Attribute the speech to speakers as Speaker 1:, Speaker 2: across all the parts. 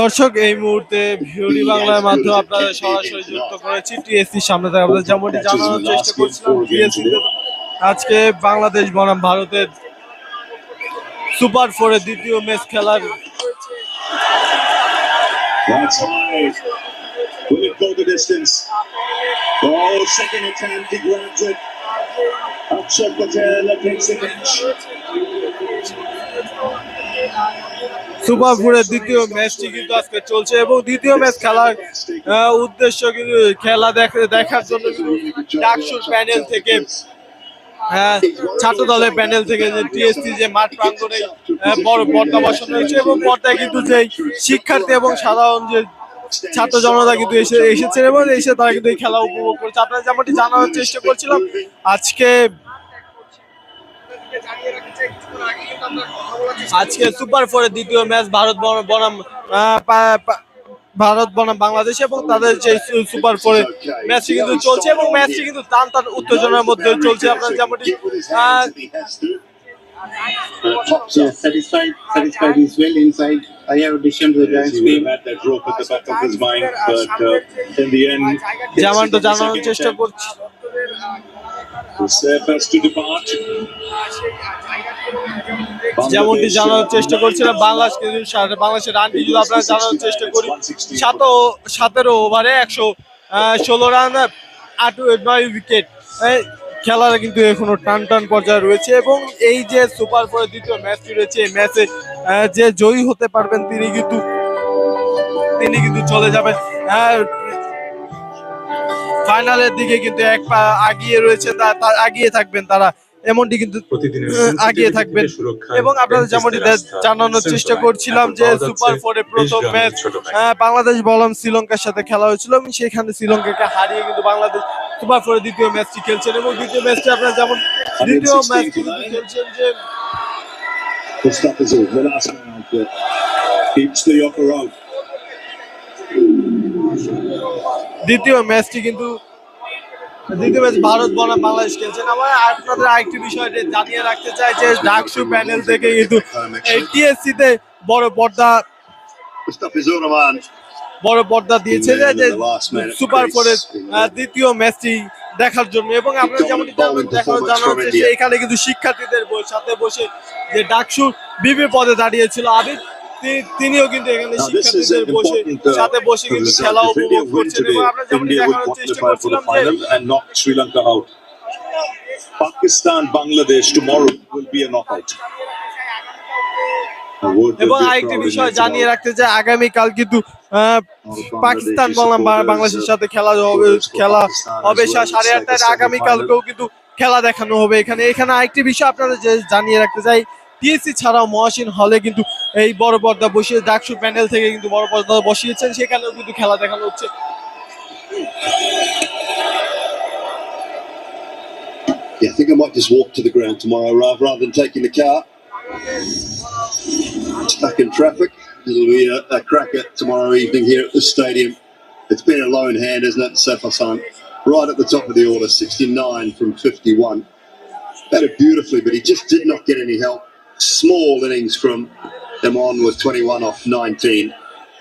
Speaker 1: দর্শক এই মুহূর্তে ভিওডি বাংলার মাধ্যমে আপনাদের সরাসরি যুক্ত করেছি টিএসসির সামনে থেকে আপনাদের যেমনটি জানানোর চেষ্টা করছিলাম টিএসসি আজকে বাংলাদেশ বনাম ভারতের সুপার ফোরের দ্বিতীয় ম্যাচ খেলার.
Speaker 2: Will it go the distance? Oh, second attempt, he grabs it. Patel takes the pitch.
Speaker 1: Super ফোরের দ্বিতীয় ম্যাচটি কিন্তু আজকে চলছে এবং দ্বিতীয় ম্যাচ খেলার উদ্দেশ্য কিন্তু খেলা দেখ- দেখার জন্য ডাকসুর প্যানেল থেকে হ্যাঁ, ছাত্র দলের প্যানেল থেকে যে টিএসসি যে মাঠ প্রাঙ্গণে বড় পর্দা বসানো হয়েছে এবং পর্দায় কিন্তু যে শিক্ষার্থী এবং সাধারণ যে ছাত্র জনতা কিন্তু এসে এসেছেন এবং এসে তারা কিন্তু এই খেলা উপভোগ করছে। আপনারা যেমনটি জানানোর চেষ্টা করছিলাম আজকে আজকে সুপার ফোরের দ্বিতীয় ম্যাচ ভারত বনাম- ভারত বনাম বাংলাদেশ এবং তাদের যে সুপার ফোরের ম্যাচটি কিন্তু চলছে এবং ম্যাচটি কিন্তু টান টান উত্তেজনার মধ্যে চলছে আপনারা যেমনটি
Speaker 3: satisfied, satisfied is well inside. I have auditioned the Giants
Speaker 2: He
Speaker 3: game.
Speaker 2: have had that rope at the back of his mind, but uh, in the end,
Speaker 1: যেমনটা জানানোর চেষ্টা করছি যেমনটি জানানোর চেষ্টা করছিলাম বাংলাদেশ বাংলাদেশের রানটি যদি আপনারা জানানোর চেষ্টা করি সাত সতেরো ওভারে একশো ষোলো রান আট নয় উইকেট খেলার কিন্তু এখনও টান টান পর্যায়ে রয়েছে এবং এই যে সুপার ফোরের দ্বিতীয় ম্যাচটি রয়েছে এই ম্যাচে যে জয়ী হতে পারবেন তিনি কিন্তু তিনি কিন্তু চলে যাবেন। ফাইনালের দিকে কিন্তু এক পা আগিয়ে রয়েছে তা- তা আগিয়ে থাকবেন তারা এমনটি কিন্তু আগিয়ে থাকবেন এবং আপনাদের যেমনটি জানানোর চেষ্টা করছিলাম যে সুপার ফোরে প্রথম ম্যাচ বাংলাদেশ বলম শ্রীলঙ্কার সাথে খেলা হয়েছিল এবং সেখানে শ্রীলঙ্কাকে হারিয়ে কিন্তু বাংলাদেশ সুপার ফোরে দ্বিতীয় ম্যাচটি খেলছেন এবং দ্বিতীয় ম্যাচটি আপনারা যেমন দ্বিতীয় ম্যাচ কিন্তু খেলছেন যে.
Speaker 2: Keeps the upper.
Speaker 1: দ্বিতীয় ম্যাচটি কিন্তু দ্বিতীয় ম্যাচ ভারত বনাম বাংলাদেশ খেলছেন। আমার আপনাদের আরেকটি বিষয় জানিয়ে রাখতে চাই যে ডাকসু প্যানেল থেকে কিন্তু এই টিএসসি তে বড় পর্দা. বড় পর্দা দিয়েছে যে যে সুপার ফোরের দ্বিতীয় ম্যাচটি দেখার জন্য। এবং আপনারা যেমন দেখানো জানানোর চেষ্টা এখানে কিন্তু শিক্ষার্থীদের সাথে বসে যে ডাকসু বিবি পদে দাঁড়িয়েছিল আবিদ। তিনিও কিন্তু খেলা পাকিস্তান
Speaker 2: বাংলাদেশ
Speaker 1: এবং আরেকটি বিষয় জানিয়ে রাখতে চাই আগামী কাল কিন্তু পাকিস্তান বললাম বাংলাদেশের সাথে খেলা হবে খেলা হবে সাড়ে আটটায় আগামীকালকেও কিন্তু খেলা দেখানো হবে এখানে। এখানে আরেকটি বিষয় আপনারা জানিয়ে রাখতে চাই টিএসসি ছাড়াও মহাসিন হলে কিন্তু এই বড় পর্দা বসিয়ে ডাকসু প্যানেল থেকে কিন্তু বড় পর্দা বসিয়েছেন সেখানেও কিন্তু খেলা দেখানো হচ্ছে
Speaker 2: Yeah, I think I might just walk to the ground tomorrow rather, rather than taking the car. Stuck in traffic. It'll be a, a cracker tomorrow evening here at the stadium. It's been a lone hand, isn't it, Seth Hassan? Right at the top of the order, 69 from 51. Batted beautifully, but he just did not get any help. Small innings from them on with 21 off 19.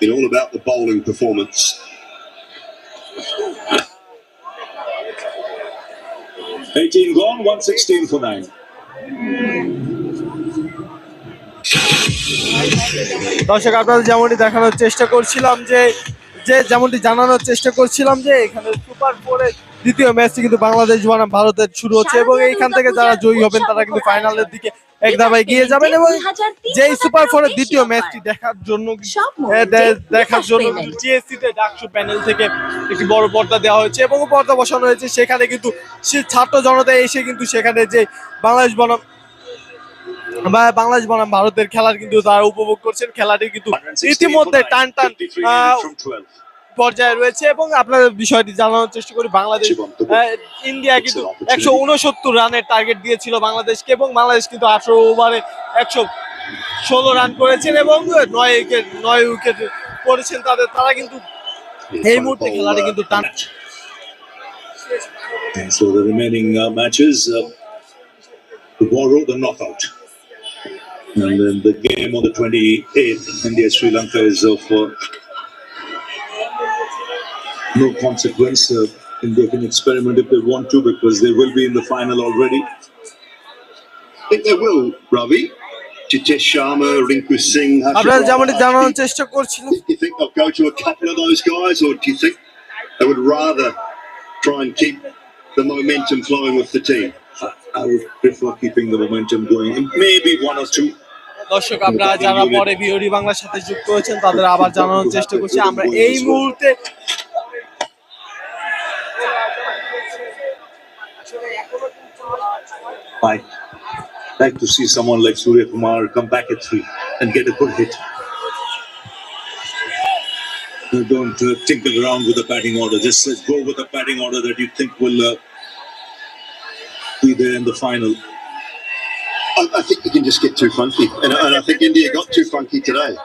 Speaker 2: Been all about the bowling performance. Eighteen gone, one sixteen for nine.
Speaker 1: দর্শক আপনাদের যেমনটি দেখানোর চেষ্টা করছিলাম যে যে যেমনটি জানানোর চেষ্টা করছিলাম যে এখানে সুপার ফোরের দ্বিতীয় ম্যাচটি কিন্তু বাংলাদেশ বনাম ভারতের শুরু হচ্ছে এবং এইখান থেকে যারা জয়ী হবেন তারা কিন্তু ফাইনালের দিকে এক ধাবায় গিয়ে যাবেন এবং যেই সুপার ফোরের দ্বিতীয় ম্যাচটি দেখার জন্য দেখার জন্য তে ডাকসু প্যানেল থেকে একটি বড় পর্দা দেওয়া হয়েছে এবং পর্দা বসানো হয়েছে। সেখানে কিন্তু সে ছাত্র জনতা এসে কিন্তু সেখানে যে বাংলাদেশ বনাম বা বাংলাদেশ বনাম ভারতের খেলার কিন্তু তারা উপভোগ করছেন। খেলাটি কিন্তু ইতিমধ্যে টান টান আহ, পর্যায়ে রয়েছে এবং আপনাদের বিষয়টি জানানোর চেষ্টা করি বাংলাদেশ ইন্ডিয়া কিন্তু একশো উনসত্তর রানের টার্গেট দিয়েছিল বাংলাদেশকে এবং বাংলাদেশ কিন্তু আঠারো ওভারে একশো ষোলো রান করেছেন এবং নয় উইকেট নয় উইকেট করেছেন তাদের তারা কিন্তু এই মুহূর্তে খেলাটি কিন্তু টান
Speaker 2: so the remaining uh, matches, uh, Warro, the knockout.
Speaker 4: And then the game on the 28th, India Sri Lanka is uh, no consequence. Uh, India can experiment if they want to because they will be in the final already.
Speaker 2: I think they will, Ravi. Jitesh Sharma, Rinku Singh, Harshit
Speaker 1: আপনারা যেমনটি
Speaker 2: Rawat.
Speaker 1: জানানোর চেষ্টা করছিলাম
Speaker 2: Do you think they'll go to a couple of those guys, or do you think they would rather try and keep the momentum flowing with the team?
Speaker 4: I, I would prefer keeping the momentum going. And maybe one or two.
Speaker 1: দর্শক আপনারা যারা পরে BOD বাংলার সাথে যুক্ত হয়েছেন তাদের আবার জানানোর চেষ্টা করছি আমরা এই মুহূর্তে
Speaker 4: I like to see someone like Surya Kumar come back at three and get a good hit. Don't uh, tinkle around with the batting order. Just uh, go with the batting order that you think will uh, be there in the final.
Speaker 2: I, I think you can just get too funky, and, and I think India got too funky today.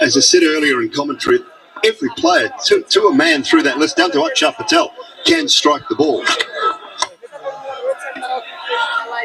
Speaker 2: As I said earlier in commentary, every player, to, to a man through that list, down to Akshar Patel, can strike the ball.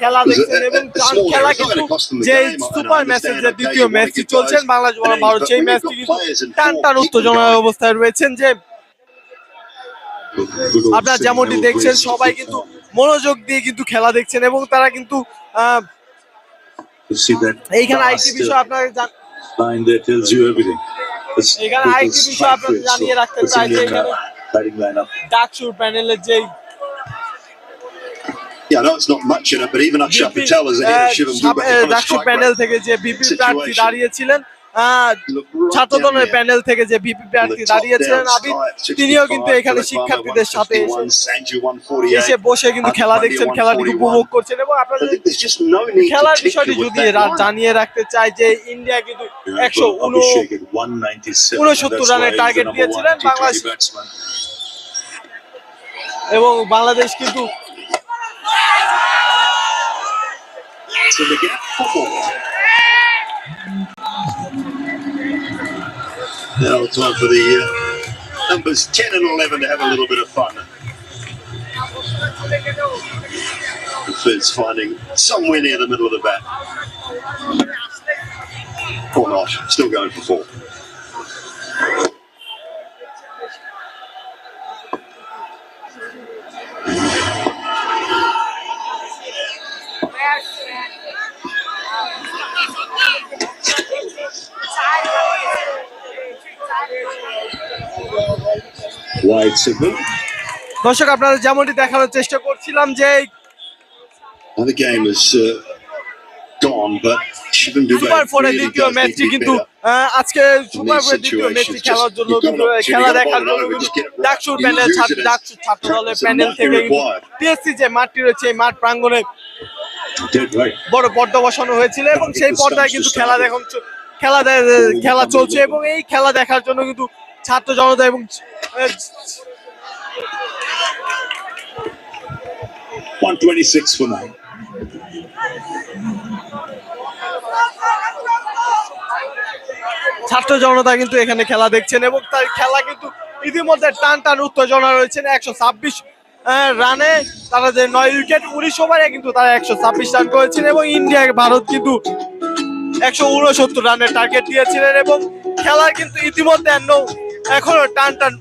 Speaker 1: খেলা দেখছেন এবং যে দ্বিতীয় ম্যাচটি চলছেন বাংলাদেশ বনাম ম্যাচটি কিন্তু
Speaker 2: টানটান
Speaker 1: উত্তেজনার অবস্থায় রয়েছেন যে আপনার যেমনটি দেখছেন সবাই কিন্তু মনোযোগ দিয়ে কিন্তু খেলা দেখছেন এবং তারা কিন্তু এইখানে
Speaker 4: আইসি
Speaker 1: বিষয়
Speaker 4: আপনাকে
Speaker 1: জানিয়ে রাখতে চাই যে ডাকসুর প্যানেলের যে যে বিপি প্রার্থী দাঁড়িয়েছিলেন ছাত্র দলের প্যানেল থেকে যে
Speaker 2: বিপি
Speaker 1: প্রার্থী দাঁড়িয়েছিলেন আবিদ তিনিও কিন্তু এখানে শিক্ষার্থীদের সাথে এসে বসে কিন্তু খেলা দেখছেন খেলাটিকে উপভোগ করছেন এবং আপনাদের খেলার বিষয়টি যদি জানিয়ে রাখতে চাই যে ইন্ডিয়া কিন্তু একশো
Speaker 4: উনসত্তর
Speaker 1: রানের
Speaker 4: টার্গেট
Speaker 1: দিয়েছিলেন বাংলাদেশ এবং বাংলাদেশ কিন্তু
Speaker 2: So the gap for four. Now time for the uh, numbers 10 and 11 to have a little bit of fun. The first finding somewhere near the middle of the bat. Or not, still going for four.
Speaker 1: দর্শক আপনারা যেমনটি দেখানোর চেষ্টা করছিলাম যে
Speaker 2: uh,
Speaker 1: super ফোরের দ্বিতীয় ম্যাচটি কিন্তু আজকে সুপার ফোরের দ্বিতীয় ম্যাচটি খেলার জন্য খেলা দেখার জন্য কিন্তু ডাকসুর প্যানেল ছাত্র ডাকসুর ছাত্র দলের প্যানেল থেকে যে মাঠটি রয়েছে এই মাঠ প্রাঙ্গণে বড় পর্দা বসানো হয়েছিল এবং সেই পর্দায় কিন্তু খেলা দেখান খেলা খেলা চলছে এবং এই খেলা দেখার জন্য কিন্তু ছাত্র জনতা এবং আহ,
Speaker 4: 126 for nine.
Speaker 1: ছাত্র জনতা কিন্তু এখানে খেলা দেখছেন এবং তার খেলা কিন্তু ইতিমধ্যে টান টান উত্তেজনা রয়েছে একশো ছাব্বিশ রানে তারা যে নয় উইকেট উনিশ ওভারে কিন্তু তারা একশো ছাব্বিশ রান করেছেন এবং ইন্ডিয়া ভারত কিন্তু একশো উনসত্তর রানের টার্গেট দিয়েছিলেন এবং খেলার কিন্তু ইতিমধ্যে এখনও টান টান.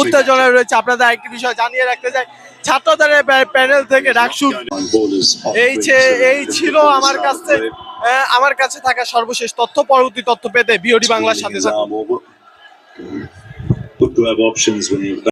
Speaker 1: উত্তেজনা রয়েছে। আপনাদের একটি বিষয় জানিয়ে রাখতে চাই। ছাত্র দলের প্যানেল থেকে
Speaker 4: off
Speaker 1: এই এই ছিল আমার কাছে আমার কাছে থাকা সর্বশেষ তথ্য। পরবর্তী তথ্য পেতে বিওডি বাংলার সাথে